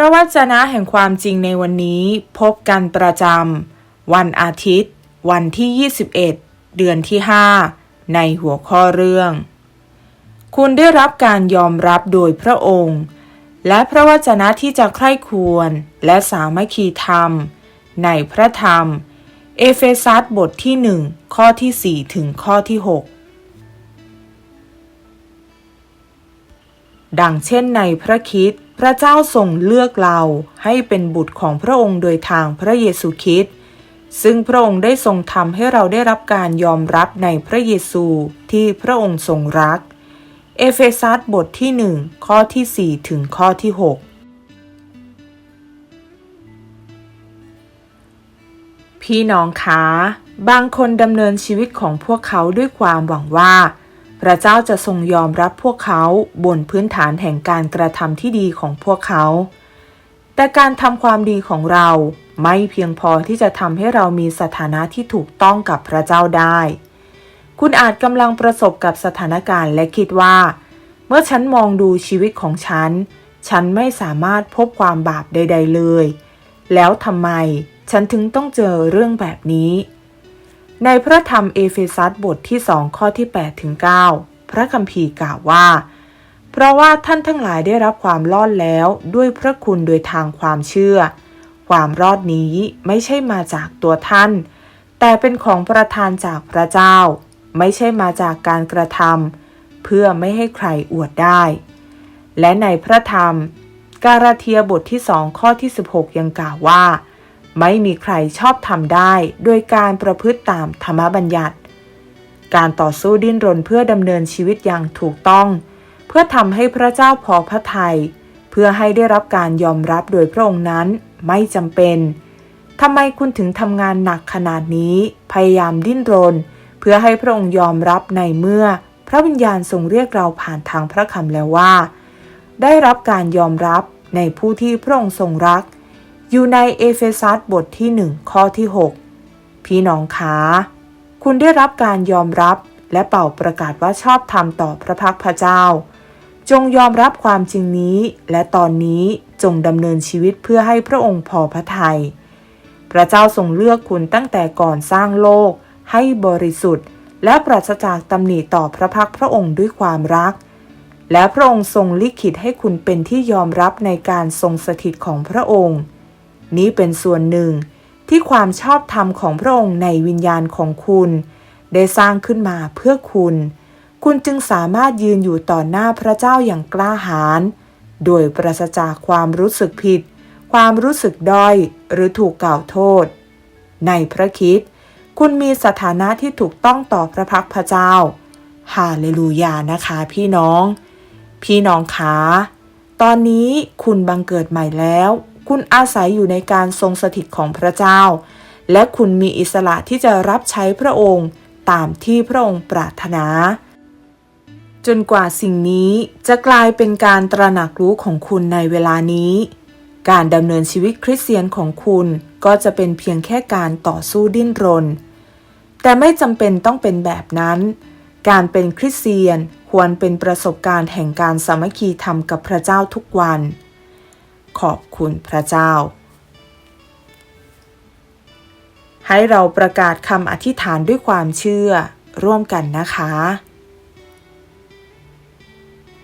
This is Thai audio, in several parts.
ระวจนะแห่งความจริงในวันนี้พบกันประจำวันอาทิตย์ วันที่ 21 เดือนที่ 5 ในหัวข้อเรื่อง คุณได้รับการยอมรับโดยพระองค์ และพระวจนะที่จะใคร่ควรและสามัคคีธรรม ในพระธรรม เอเฟซัสบทที่ 1 ข้อที่ 4 ถึงข้อที่ 6ดังเช่นในพระคิด พระเจ้าทรงเลือกเราให้เป็นบุตรของพระองค์โดยทางพระเยซูคริสต์ซึ่งพระองค์ได้ทรงทำให้เราได้รับการยอมรับในพระเยซูที่พระองค์ทรงรัก เอเฟซัสบทที่หนึ่งข้อที่ 4 ถึงข้อที่ 6 พี่น้องคะ บางคนดำเนินชีวิตของพวกเขาด้วยความหวังว่า พระเจ้าจะทรงยอมรับพวกเขาบนพื้นฐานแห่งการกระทำที่ดีของพวกเขา แต่การทำความดีของเราไม่เพียงพอที่จะทำให้เรามีสถานะที่ถูกต้องกับพระเจ้าได้ คุณอาจกำลังประสบกับสถานการณ์และคิดว่า เมื่อฉันมองดูชีวิตของฉัน ฉันไม่สามารถพบความบาปใด ๆ เลย แล้วทำไมฉันถึงต้องเจอเรื่องแบบนี้ ในพระธรรมเอเฟซัสบทที่สองข้อที่8ถึง9พระคัมภีร์กล่าวว่า เพราะว่าท่านทั้งหลายได้รับความรอดแล้วด้วยพระคุณโดยทางความเชื่อ ความรอดนี้ไม่ใช่มาจากตัวท่าน แต่เป็นของประทานจากพระเจ้า ไม่ใช่มาจากการกระทำเพื่อไม่ให้ใครอวดได้ และในพระธรรม การาเทียบทที่สองข้อที่ 16 ยังกล่าวว่า ไม่มีใครชอบทำได้ โดยการประพฤติตามธรรมบัญญัติ การต่อสู้ดิ้นรนเพื่อดำเนินชีวิตอย่างถูกต้อง เพื่อทำให้พระเจ้าพอพระทัยเพื่อให้ได้รับการยอมรับโดยพระองค์นั้นไม่จำเป็นทำไมคุณถึงทำงานหนักขนาดนี้ พยายามดิ้นรน เพื่อให้พระองค์ยอมรับในเมื่อ พระวิญญาณทรงเรียกเราผ่านทางพระคำแล้วว่า ได้รับการยอมรับในผู้ที่พระองค์ทรงรัก อยู่ในเอเฟซัสบทที่หนึ่งข้อที่ 6 พี่น้องคะคุณได้รับการยอมรับและเป่าประกาศว่าชอบธรรมต่อพระพักพระเจ้า จงยอมรับความจริงนี้ และตอนนี้จงดำเนินชีวิตเพื่อให้พระองค์พอพระทยัยพระเจ้าทรงเลือกคุณตั้งแต่ก่อนสร้างโลก ให้บริสุทธิ์ และปราศจากตำหนิต่อพระพักพระองค์ด้วยความรัก และพระองค์ทรงลิขิตให้คุณเป็นที่ยอมรับในการทรงสถิตของพระองค์ นี้เป็นส่วนหนึ่งที่ความชอบธรรมของพระองค์ในวิญญาณของคุณ ได้สร้างขึ้นมาเพื่อคุณ คุณจึงสามารถยืนอยู่ต่อหน้าพระเจ้าอย่างกล้าหาญโดยปราศจากความรู้สึกผิด ความรู้สึกด้อยหรือถูกกล่าวโทษ ในพระคิดคุณมีสถานะที่ถูกต้องต่อพระพักพระเจ้าฮาเลลูยานะคะพี่น้อง พี่น้องคะตอนนี้คุณบังเกิดใหม่แล้ว คุณอาศัยอยู่ในการทรงสถิตของพระเจ้า และคุณมีอิสระที่จะรับใช้พระองค์ตามที่พระองค์ปรารถนา จนกว่าสิ่งนี้จะกลายเป็นการตระหนักรู้ของคุณในเวลานี้ การดำเนินชีวิตคริสเตียนของคุณก็จะเป็นเพียงแค่การต่อสู้ดิ้นรน แต่ไม่จำเป็นต้องเป็นแบบนั้น การเป็นคริสเตียนควรเป็นประสบการณ์แห่งการสามัคคีธรรมกับพระเจ้าทุกวัน ขอบคุณพระเจ้า ให้เราประกาศคำอธิษฐานด้วยความเชื่อร่วมกันนะคะ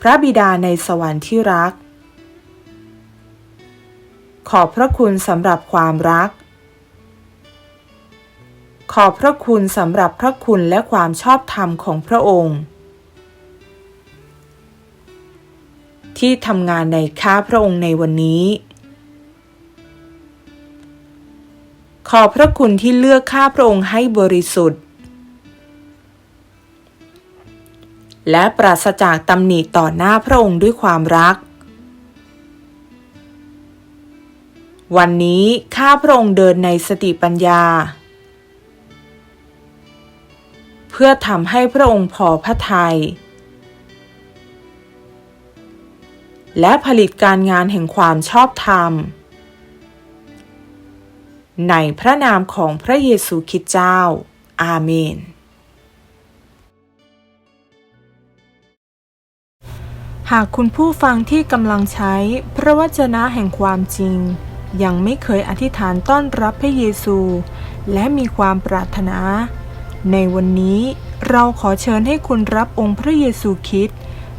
พระบิดาในสวรรค์ที่รัก ขอบพระคุณสำหรับความรัก ขอบพระคุณสำหรับพระคุณและความชอบธรรมของพระองค์ ที่ทำงานในข้าพระองค์ในวันนี้ ขอบพระคุณที่เลือกข้าพระองค์ให้บริสุทธิ์ และปราศจากตำหนิต่อหน้าพระองค์ด้วยความรัก วันนี้ข้าพระองค์เดินในสติปัญญา เพื่อทำให้พระองค์พอพระทยัย และผลิตการงานแห่งความชอบธรรม ในพระนามของพระเยซูคริสต์เจ้า อาเมน หากคุณผู้ฟังที่กำลังใช้พระวจนะแห่งความจริง ยังไม่เคยอธิษฐานต้อนรับพระเยซู และมีความปรารถนา ในวันนี้เราขอเชิญให้คุณรับองค์พระเยซูคริสต์